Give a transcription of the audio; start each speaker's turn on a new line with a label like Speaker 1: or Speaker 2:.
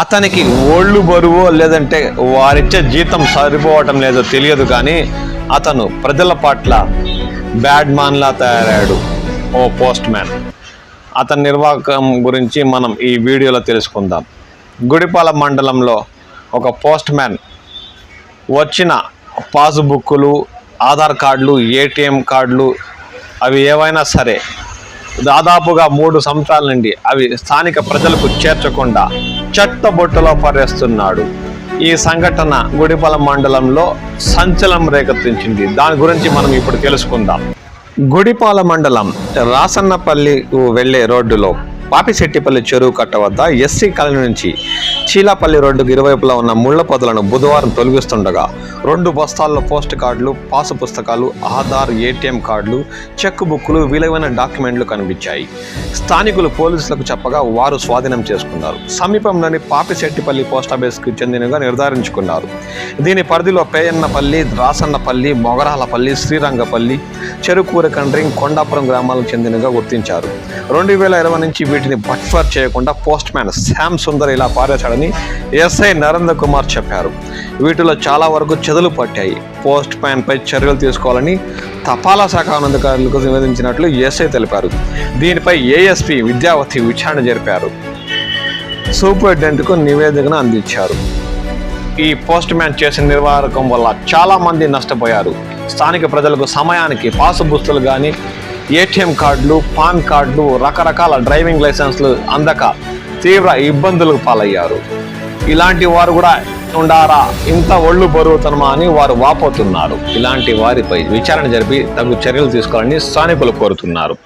Speaker 1: అతనికి ఒళ్ళు బరువో లేదంటే వారిచ్చే జీతం సరిపోవటం లేదో తెలియదు కానీ అతను ప్రజల పట్ల బ్యాడ్ మ్యాన్లా తయారయ్యాడు. ఓ పోస్ట్ మ్యాన్. అతని నిర్వాహకం గురించి మనం ఈ వీడియోలో తెలుసుకుందాం. గుడిపాల మండలంలో ఒక పోస్ట్ మ్యాన్ వచ్చిన పాస్బుక్కులు ఆధార్ కార్డులు ఏటీఎం కార్డులు అవి ఏవైనా సరే దాదాపుగా మూడు సంవత్సరాల నుండి అవి స్థానిక ప్రజలకు చేర్చకుండా చెత్తబొట్టులో పరేస్తున్నాడు ఈ సంఘటన గుడిపల మండలంలో సంచలనం రేకెత్తించింది. దాని గురించి మనం ఇప్పుడు తెలుసుకుందాం. గుడిపాల మండలం రాసన్నపల్లికు వెళ్ళే రోడ్డులో పాపిశెట్టిపల్లి చెరువు కట్ట వద్ద ఎస్సీ కాలనీ నుంచి చీలాపల్లి రోడ్డుకు ఇరువైపులా ఉన్న ముళ్ళ పొదలను బుధవారం తొలగిస్తుండగా రెండు బస్తాల్లో పోస్ట్ కార్డులు పాసు పుస్తకాలు ఆధార్ ఏటీఎం కార్డులు చెక్ బుక్లు విలువైన డాక్యుమెంట్లు కనిపించాయి. స్థానికులు పోలీసులకు చెప్పగా వారు స్వాధీనం చేసుకున్నారు. సమీపంలోని పాపిశెట్టిపల్లి పోస్టాఫీస్కు చెందినగా నిర్ధారించుకున్నారు. దీని పరిధిలో పేయన్నపల్లి రాసన్నపల్లి మొగరాలపల్లి శ్రీరంగపల్లి చెరుకూర కండ్రింగ్ కొండాపురం గ్రామాలకు చెందినగా గుర్తించారు. రెండు వేల ఇరవై నుంచి వీటిని బట్ఫర్ చేయకుండా పోస్ట్ మ్యాన్ శ్యామ్ సుందర్ ఇలా పారేశాడని ఎస్ఐ నరేంద్ర కుమార్ చెప్పారు. వీటిలో చాలా వరకు చెదలు పట్టాయి. పోస్ట్ మ్యాన్ పై చర్యలు తీసుకోవాలని తపాలా శాఖ అధికారులకు నివేదించినట్లు ఎస్ఐ తెలిపారు. దీనిపై ఏఎస్పీ విద్యావతి విచారణ జరిపారు. సూపరింటెండెంట్కు నివేదికను అందించారు. ఈ పోస్ట్ మ్యాన్ చేసిన నిర్వాహకం వల్ల చాలామంది నష్టపోయారు. స్థానిక ప్రజలకు సమయానికి పాసు బుస్తులు కానీ ఏటీఎం కార్డులు పాన్ కార్డులు రకరకాల డ్రైవింగ్ లైసెన్స్లు అందక తీవ్ర ఇబ్బందులకు పాలయ్యారు. ఇలాంటి వారు కూడా ఉండారా? ఇంత ఒళ్ళు బరువుతనమా అని వారు వాపోతున్నారు. ఇలాంటి వారిపై విచారణ జరిపి తగు చర్యలు తీసుకోవాలని స్థానికులు కోరుతున్నారు.